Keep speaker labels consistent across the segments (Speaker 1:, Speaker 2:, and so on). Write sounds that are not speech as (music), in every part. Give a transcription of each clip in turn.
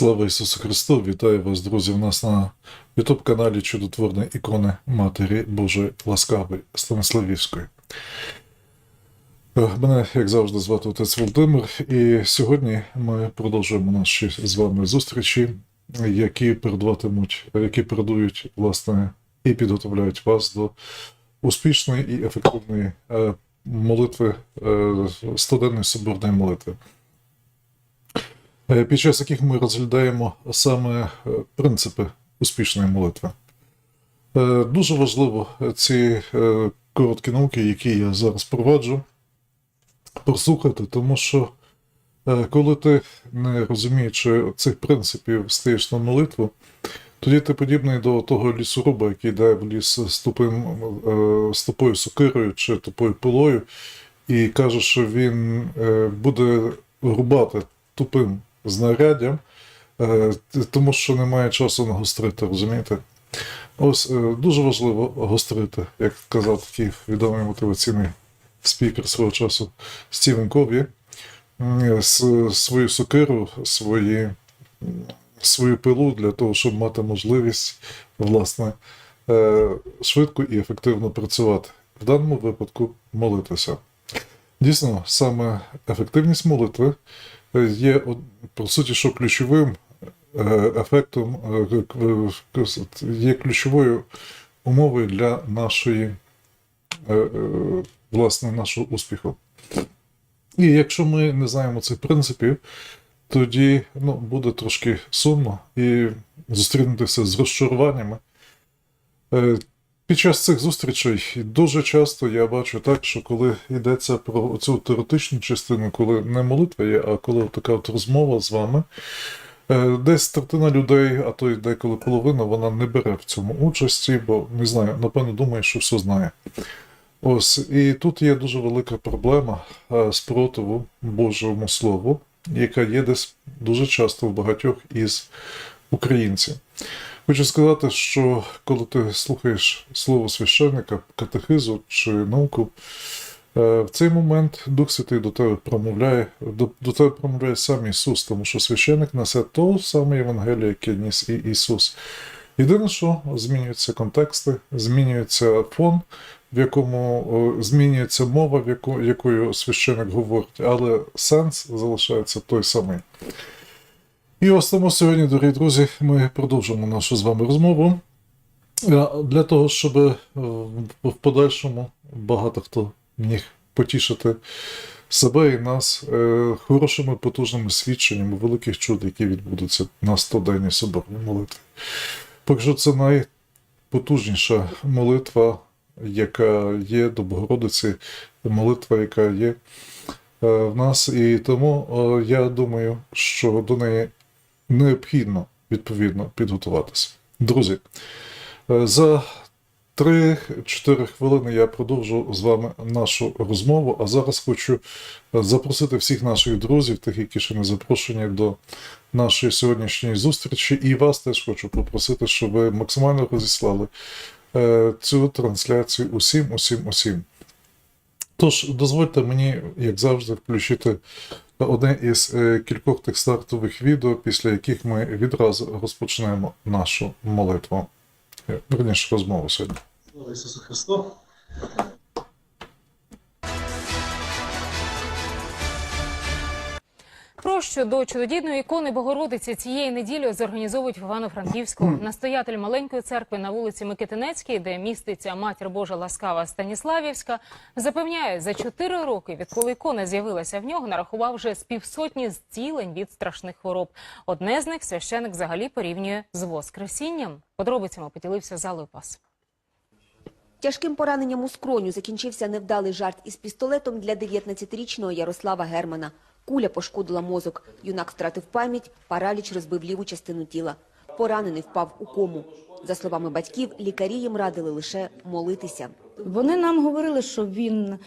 Speaker 1: Слава Ісусу Христу! Вітаю вас, друзі! У нас на youtube каналі Чудотворні ікони Матері Божої Ласкавої Станиславівської. Е, Мене, як завжди, звати отець Володимир, і сьогодні ми продовжуємо наші з вами зустрічі, які передуватимуть, які передують, власне, і підготовляють вас до успішної і ефективної е, молитви, е, стоденної соборної молитви. Е, під час яких ми розглядаємо саме е, принципи успішної молитви. Е, Дуже важливо ці короткі науки, які я зараз проваджу, прослухати, тому що коли ти, не розуміючи цих принципів, стаєш на молитву, тоді ти подібний до того лісоруба, який йде в ліс з тупим, з тупою сокирою чи тупою пилою, і каже, що він буде рубати тупим знаряддям, е, тому що немає часу нагострити, розумієте? Ось е, дуже важливо гострити, як казав такий відомий мотиваційний спікер свого часу Стівен Кові, свою сокиру, свої, свою пилу для того, щоб мати можливість власне е, швидко і ефективно працювати. В даному випадку молитися. Дійсно, саме ефективність молитви е, є, по суті, що ключовим е, ефектом, е, є ключовою умовою для нашої, е, е, власне, нашого успіху. І якщо ми не знаємо цих принципів, тоді ну, буде трошки сумно і зустрінутися з розчаруваннями. Під час цих зустрічей дуже часто я бачу так, що коли йдеться про цю теоретичну частину, коли не молитва є, а коли така от розмова з вами, е, десь третина людей, а то й деколи половина, вона не бере в цьому участі, бо не знаю, напевно, думає, що все знає. Ось, і тут є дуже велика проблема е, спротиву Божому Слову, яка є десь дуже часто в багатьох із українців. Хочу сказати, що коли ти слухаєш слово священника, катехизу чи науку, е, в цей момент Дух Святий до тебе промовляє, до, до тебе промовляє сам Ісус, тому що священик несе то саме Євангеліє, яке ніс і Ісус. Єдине, що змінюються контексти, змінюється фон, в якому змінюється мова, в яку, якою священик говорить, але сенс залишається той самий. І ось сьогодні, дорогі друзі, ми продовжимо нашу з вами розмову. Е, Для того, щоб е, в подальшому багато хто міг потішити себе і нас е, хорошими потужними свідченнями великих чуд, які відбудуться на 100-денній соборній молитві. Поки що це найпотужніша молитва, яка є до Богородиці, молитва, яка є в нас. І тому я думаю, що до неї необхідно відповідно підготуватися. Друзі, е, за 3-4 хвилини я продовжу з вами нашу розмову. А зараз хочу е, запросити всіх наших друзів, тих, які ще не запрошені до нашої сьогоднішньої зустрічі, і вас теж хочу попросити, щоб ви максимально розіслали е, цю трансляцію усім, усім, усім. Тож, дозвольте мені, як завжди, включити одне із е, кількох тих стартових відео, після яких ми відразу розпочнемо нашу молитву. Е, Верніше розмову сьогодні.
Speaker 2: Ісусу Христу!
Speaker 3: Прощу до чудодійної ікони Богородиці цієї неділі зорганізовують в Івано-Франківську. Настоятель маленької церкви на вулиці Микитинецькій, де міститься матір Божа Ласкава Станіславівська, запевняє, за чотири роки, відколи ікона з'явилася в нього, нарахував вже з півсотні зцілень від страшних хвороб. Одне з них священик взагалі порівнює з воскресінням. Подробицями поділився залою.
Speaker 4: Тяжким пораненням у скроню закінчився невдалий жарт із пістолетом для 19-річного Ярослава Германа. Куля пошкодила мозок. Юнак втратив пам'ять, параліч розбив ліву частину тіла. Поранений впав у кому. За словами батьків, лікарі їм радили лише молитися.
Speaker 5: Вони нам говорили, що він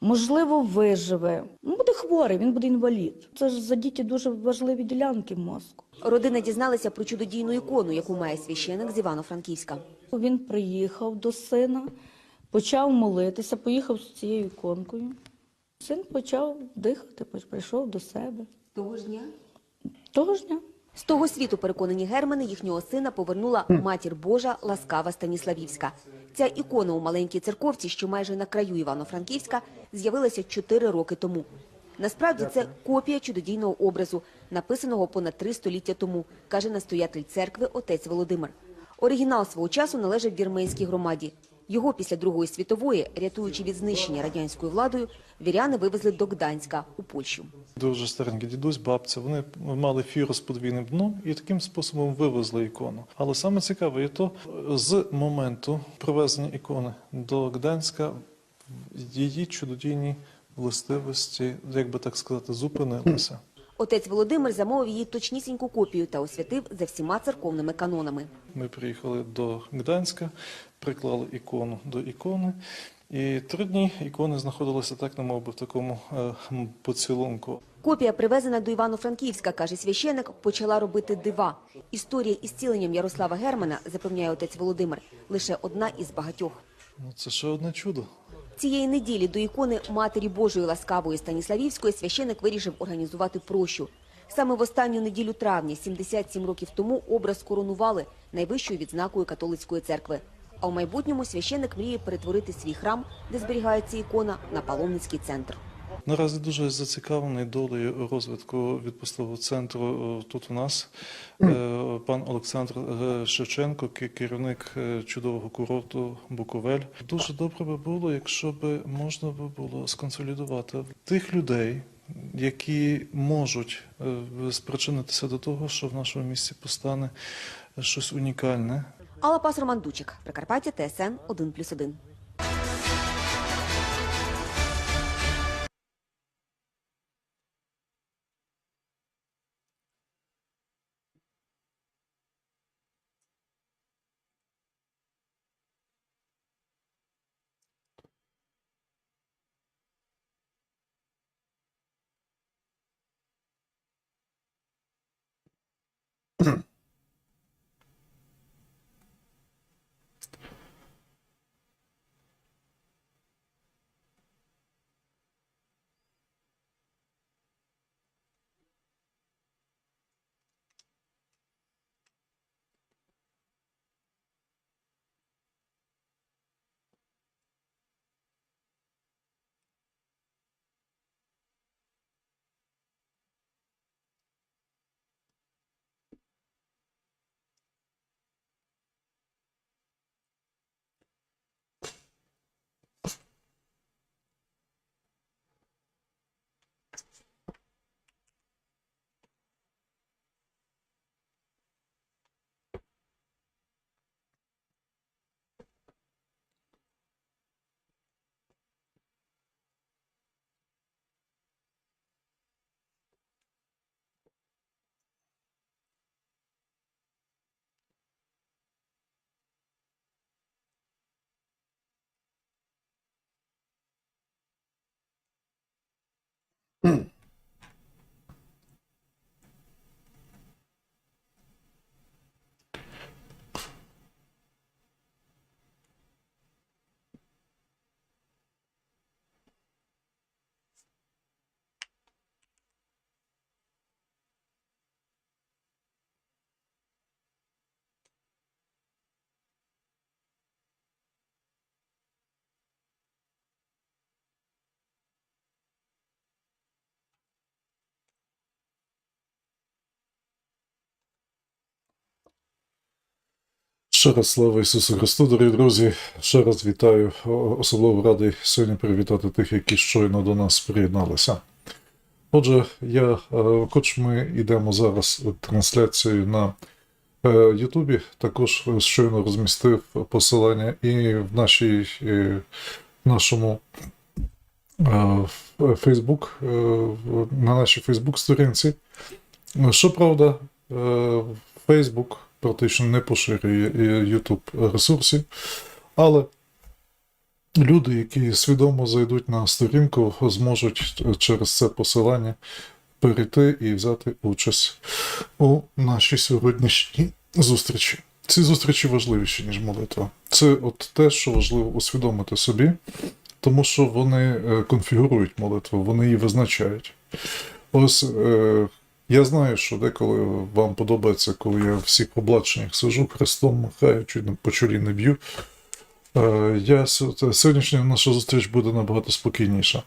Speaker 5: можливо виживе. Буде хворий, він буде інвалід. Це ж за діти дуже важливі ділянки мозку.
Speaker 4: Родина дізналася про чудодійну ікону, яку має священик з Івано-Франківська.
Speaker 5: Він приїхав до сина, почав молитися, поїхав з цією іконкою. Син почав дихати, прийшов до себе.
Speaker 4: Того ж дня?
Speaker 5: Того ж дня.
Speaker 4: З того світу, переконані германи, їхнього сина повернула матір Божа Ласкава Станіславівська. Ця ікона у маленькій церковці, що майже на краю Івано-Франківська, з'явилася чотири роки тому. Насправді це копія чудодійного образу, написаного понад три століття тому, каже настоятель церкви отець Володимир. Оригінал свого часу належав вірменській громаді. Його після Другої світової, рятуючи від знищення радянською владою, віряни вивезли до Гданська у Польщу.
Speaker 2: Дуже старенький дідусь, бабця. Вони мали фіру з подвійним дном і таким способом вивезли ікону. Але саме цікаве є то, з моменту привезення ікони до Гданська її чудодійні властивості, як би так сказати, зупинилися.
Speaker 4: Отець Володимир замовив її точнісіньку копію та освятив за всіма церковними канонами.
Speaker 2: Ми приїхали до Гданська, приклали ікону до ікони. І три дні ікони знаходилися так, немов би в такому е, поцілунку.
Speaker 4: Копія, привезена до Івано-Франківська, каже священик, почала робити дива. Історія із ціленням Ярослава Германа, запевняє отець Володимир, лише одна із багатьох.
Speaker 2: Ну, це ще одне чудо.
Speaker 4: Цієї неділі до ікони Матері Божої Ласкавої Станіславівської священик вирішив організувати прощу. Саме в останню неділю травня, 77 років тому, образ коронували найвищою відзнакою католицької церкви. А у майбутньому священик мріє перетворити свій храм, де зберігається ікона, на паломницький центр.
Speaker 2: Наразі дуже зацікавлений долею розвитку відпустового центру е, тут у нас. Е, Пан Олександр е, Шевченко, керівник чудового курорту Буковель. Дуже добре би було, якщо б можна було сконсолідувати тих людей, які можуть спричинитися до того, що в нашому місті постане щось унікальне,
Speaker 4: Алла Пас Роман Дучик, Прикарпаття, ТСН 1+,1. (clears throat)
Speaker 1: Ще раз слава Ісусу Христу, дорогі друзі. Ще раз вітаю. Особливо радий сьогодні привітати тих, які щойно до нас приєдналися. Отже, я, е, хоч ми йдемо зараз трансляцією на е, Ютубі, також щойно розмістив посилання і в нашій, е, нашому в- Фейсбук, е, на нашій Фейсбук-сторінці. Щоправда, Фейсбук практично не поширює YouTube ресурсів, але люди, які свідомо зайдуть на сторінку, зможуть через це посилання перейти і взяти участь у нашій сьогоднішній зустрічі. Ці зустрічі важливіші, ніж молитва. Це от те, що важливо усвідомити собі, тому що вони е, конфігурують молитву, вони її визначають. Ось е, Я знаю, що деколи вам подобається, коли я в всіх облаченнях сижу, хрестом махаю, чуть по чолі не б'ю. Е, Я, сьогоднішня наша зустріч буде набагато спокійніша.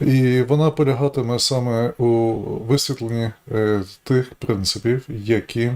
Speaker 1: І вона полягатиме саме у висвітленні е, тих принципів, які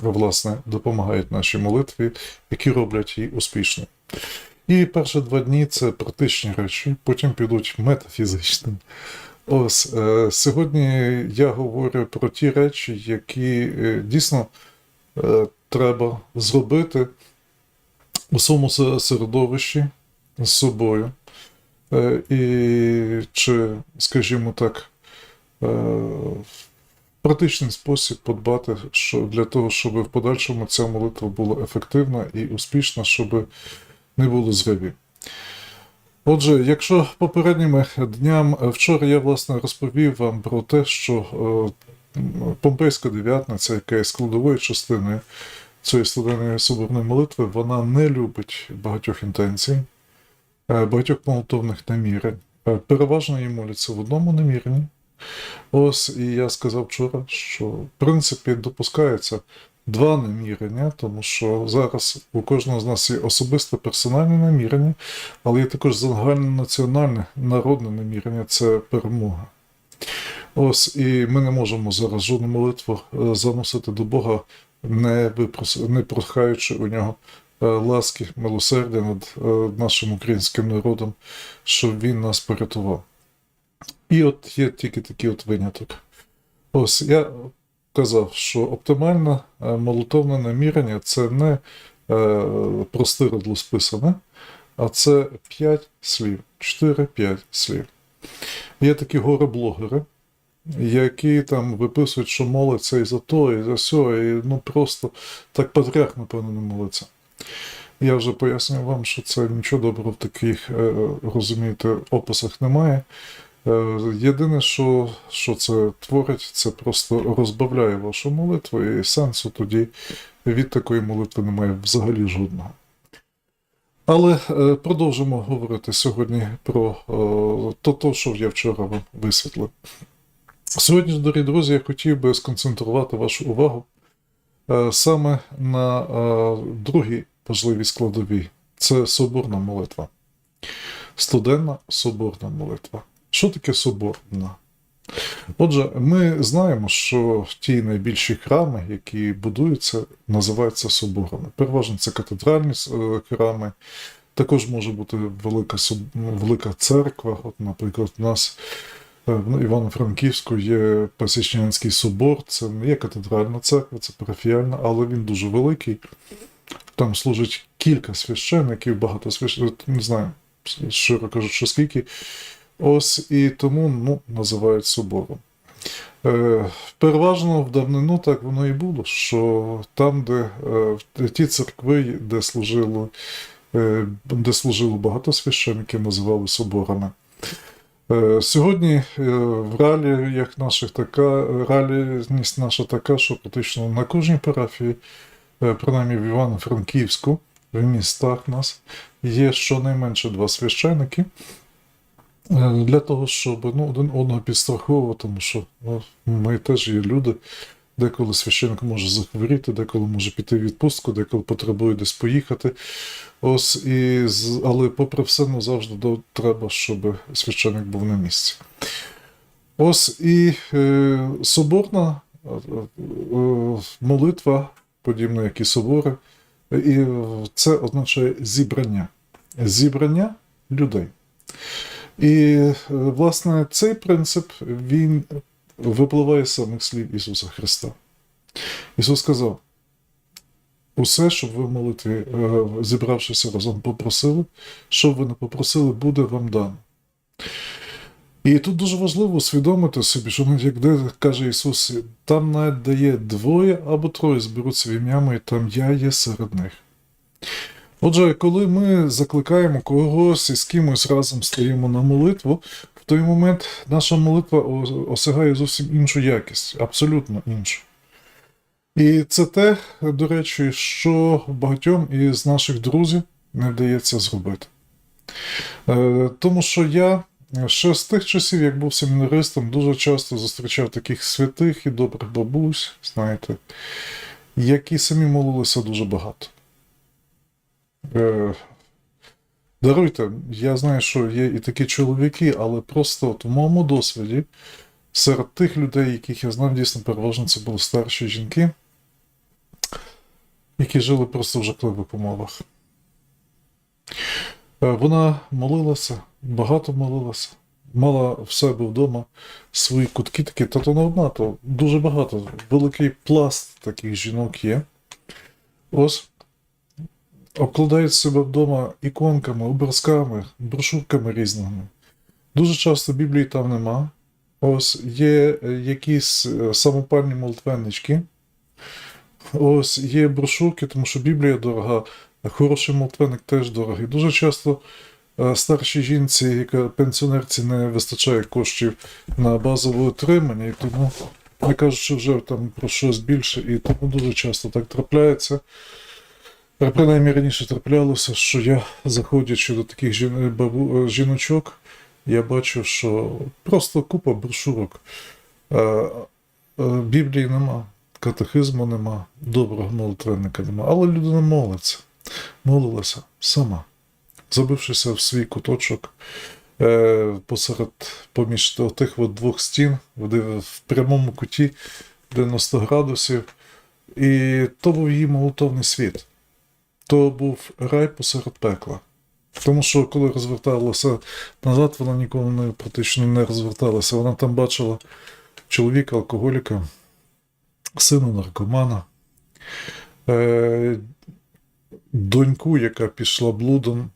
Speaker 1: власне допомагають нашій молитві, які роблять її успішною. І перші два дні це практичні речі, потім підуть метафізичні. Ось е, сьогодні я говорю про ті речі, які е, дійсно е, треба зробити у своєму середовищі з собою. І чи, скажімо так, в практичний спосіб подбати що, для того, щоб в подальшому ця молитва була ефективна і успішна, щоб не було зривів. Отже, якщо попередніми днями вчора я власне розповів вам про те, що е, Помпейська дев'ятниця, яка є складовою частиною цієї студенної соборної молитви, вона не любить багатьох інтенцій, е, багатьох молитовних намірень. Е, Переважно її моляться в одному наміренні. Ось і я сказав вчора, що в принципі допускається два намірення, тому що зараз у кожного з нас є особисте персональне намірення, але є також загальнонаціональне народне намірення це перемога. Ось і ми не можемо зараз жодну молитву е, заносити до Бога, не, випрос... не прохаючи у нього е, ласки, милосердя над е, нашим українським народом, щоб він нас порятував. І от є тільки такий от виняток. Ось я казав, що оптимальне е, молитовне намірення це не е, просте списане, а це 5 слів, 4-5 слів. Є такі горе-блогери, які там виписують, що моляться і за то, і за сьо, і ну просто так патріарх, напевно, не молиться. Я вже пояснював вам, що це нічого доброго в таких, е, розумієте, описах немає. Е, Єдине, що, що це творить, це просто розбавляє вашу молитву, і сенсу тоді від такої молитви немає взагалі жодного. Але е, продовжимо говорити сьогодні про е, то, то, що я вчора вам висвітлив. Сьогодні, дорогі друзі, я хотів би сконцентрувати вашу увагу саме на другій важливій складовій це соборна молитва. Студенна соборна молитва. Що таке соборна? Отже, ми знаємо, що ті найбільші храми, які будуються, називаються соборами. Переважно це катедральні е, храми, також може бути велика, велика церква. От, наприклад, у нас е, в Івано-Франківську є Пасічнянський собор, це не є катедральна церква, це парафіальна, але він дуже великий. Там служить кілька священників, багато священників, не знаю, щиро кажучи, скільки. Ось і тому ну, називають собором. Е, переважно в давнину так воно і було, що там, де е, ті церкви, де служило, е, де служило багато священиків, називали соборами. Сьогодні е, в реаліях наших така реальність наша така, що практично на кожній парафії, принаймні в Івано-Франківську, в містах нас, є щонайменше два священики. Е, Для того, щоб ну, один одного підстраховувати, тому що ну, ми теж є люди. Деколи священник може захворіти, деколи може піти в відпустку, деколи потребує десь поїхати. Ось і але попри все, ну завжди треба, щоб священник був на місці. Ось і е, соборна е, е, молитва, подібно як і собори, і це означає зібрання. Зібрання людей. І, е, власне, цей принцип він випливає з самих слів Ісуса Христа. Ісус сказав: усе, що ви в молитві, е, зібравшися разом, попросили, що ви не попросили, буде вам дано. І тут дуже важливо усвідомити собі, що навіть як де каже Ісус, там навіть дає двоє або троє зберуться в ім'я моє, там я є серед них. Отже, коли ми закликаємо когось і з кимось разом стоїмо на молитву, в той момент наша молитва осягає зовсім іншу якість, абсолютно іншу. І це те, до речі, що багатьом із наших друзів не вдається зробити. Е, Тому що я ще з тих часів, як був семінаристом, дуже часто зустрічав таких святих і добрих бабусь, знаєте, які самі молилися дуже багато. Е, Даруйте, я знаю, що є і такі чоловіки, але просто от в моєму досвіді, серед тих людей, яких я знав, дійсно переважно це були старші жінки, які жили просто в жахливих умовах. Е, Вона молилася, багато молилася, мала в себе вдома свої кутки такі, та то не одна, то дуже багато. Великий пласт таких жінок є. Ось обкладають себе вдома іконками, образками, брошурками різними. Дуже часто Біблії там нема. Ось є е, якісь е, самопальні молитвеннички. Ось є брошурки, тому що Біблія дорога, хороший молитвенник теж дорогий. Дуже часто е, старшій жінці, яка пенсіонерці не вистачає коштів на базове утримання, і тому не кажуть, що вже там про щось більше, і тому дуже часто так трапляється. Е, Принаймні раніше траплялося, що я, заходячи до таких жін... бабу... е, жіночок, я бачив, що просто купа брошурок. Е, е, Біблії нема, катехизму нема, доброго молитвенника нема. Але людина молиться, молилася сама, забившися в свій куточок е, посеред поміж тих от двох стін, в прямому куті 90 градусів. І то був її молитовний світ. То був рай посеред пекла. Тому що коли розверталася назад, вона ніколи не практично не розверталася. Вона там бачила чоловіка, алкоголіка, сина наркомана, е, доньку, яка пішла блудом.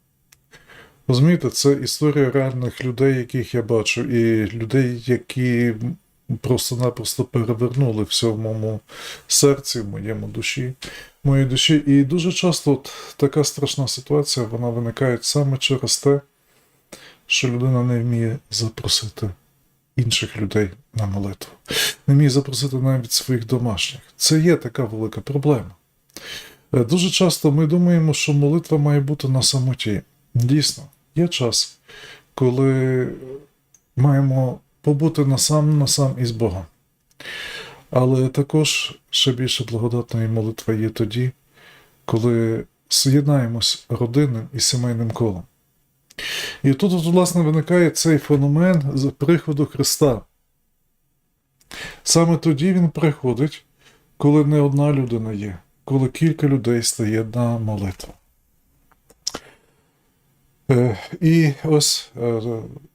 Speaker 1: Розумієте, це історія реальних людей, яких я бачу, і людей, які просто-напросто перевернули в моєму серці, в моєму душі, моїй душі. І дуже часто от така страшна ситуація вона виникає саме через те, що людина не вміє запросити інших людей на молитву, не вміє запросити навіть своїх домашніх. Це є така велика проблема. Е, Дуже часто ми думаємо, що молитва має бути на самоті. Дійсно, є час, коли маємо побути насам насам із Богом. Але також ще більше благодатної молитва є тоді, коли з'єднаємось родинним і сімейним колом. І тут, от, власне, виникає цей феномен з приходу Христа. Саме тоді він приходить, коли не одна людина є, коли кілька людей стає на молитву. Е, І ось е,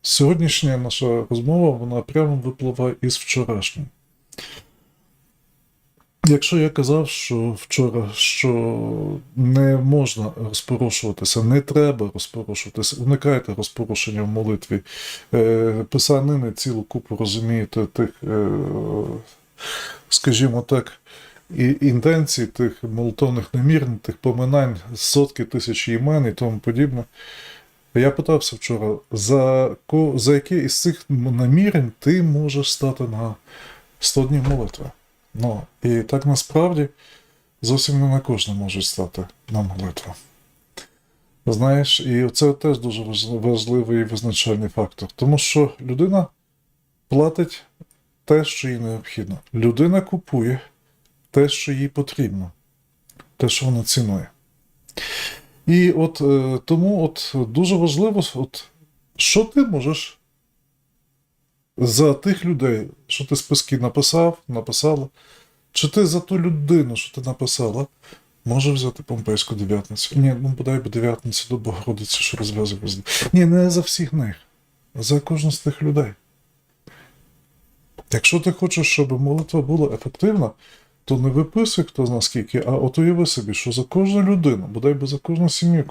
Speaker 1: сьогоднішня наша розмова, вона прямо випливає із вчорашньої. Якщо я казав, що вчора, що не можна розпорушуватися, не треба розпорушуватися, уникайте розпорушення в молитві. Е, Писанини цілу купу розумієте тих, е, скажімо так, і інтенцій, тих молитовних намірень, тих поминань, сотки тисяч імен і тому подібне. Я питався вчора, за, за яке із цих намірень ти можеш стати на 100 днів молитви? Ну, і так насправді зовсім не на кожне можуть стати на молитву. Знаєш, і це теж дуже важливий визначальний фактор. Тому що людина платить те, що їй необхідно. Людина купує те, що їй потрібно, те, що вона цінує. І от е, тому от дуже важливо, от, що ти можеш за тих людей, що ти списки написав, написала, чи ти за ту людину, що ти написала, може взяти Помпейську дев'ятницю. Ні, ну бодай би дев'ятницю до Богородиці, що розв'язує. Ні, не за всіх них, а за кожну з тих людей. Якщо ти хочеш, щоб молитва була ефективна, то не виписуй хто скільки, а от уяви собі, що за кожну людину, бодай би за кожну сім'ю,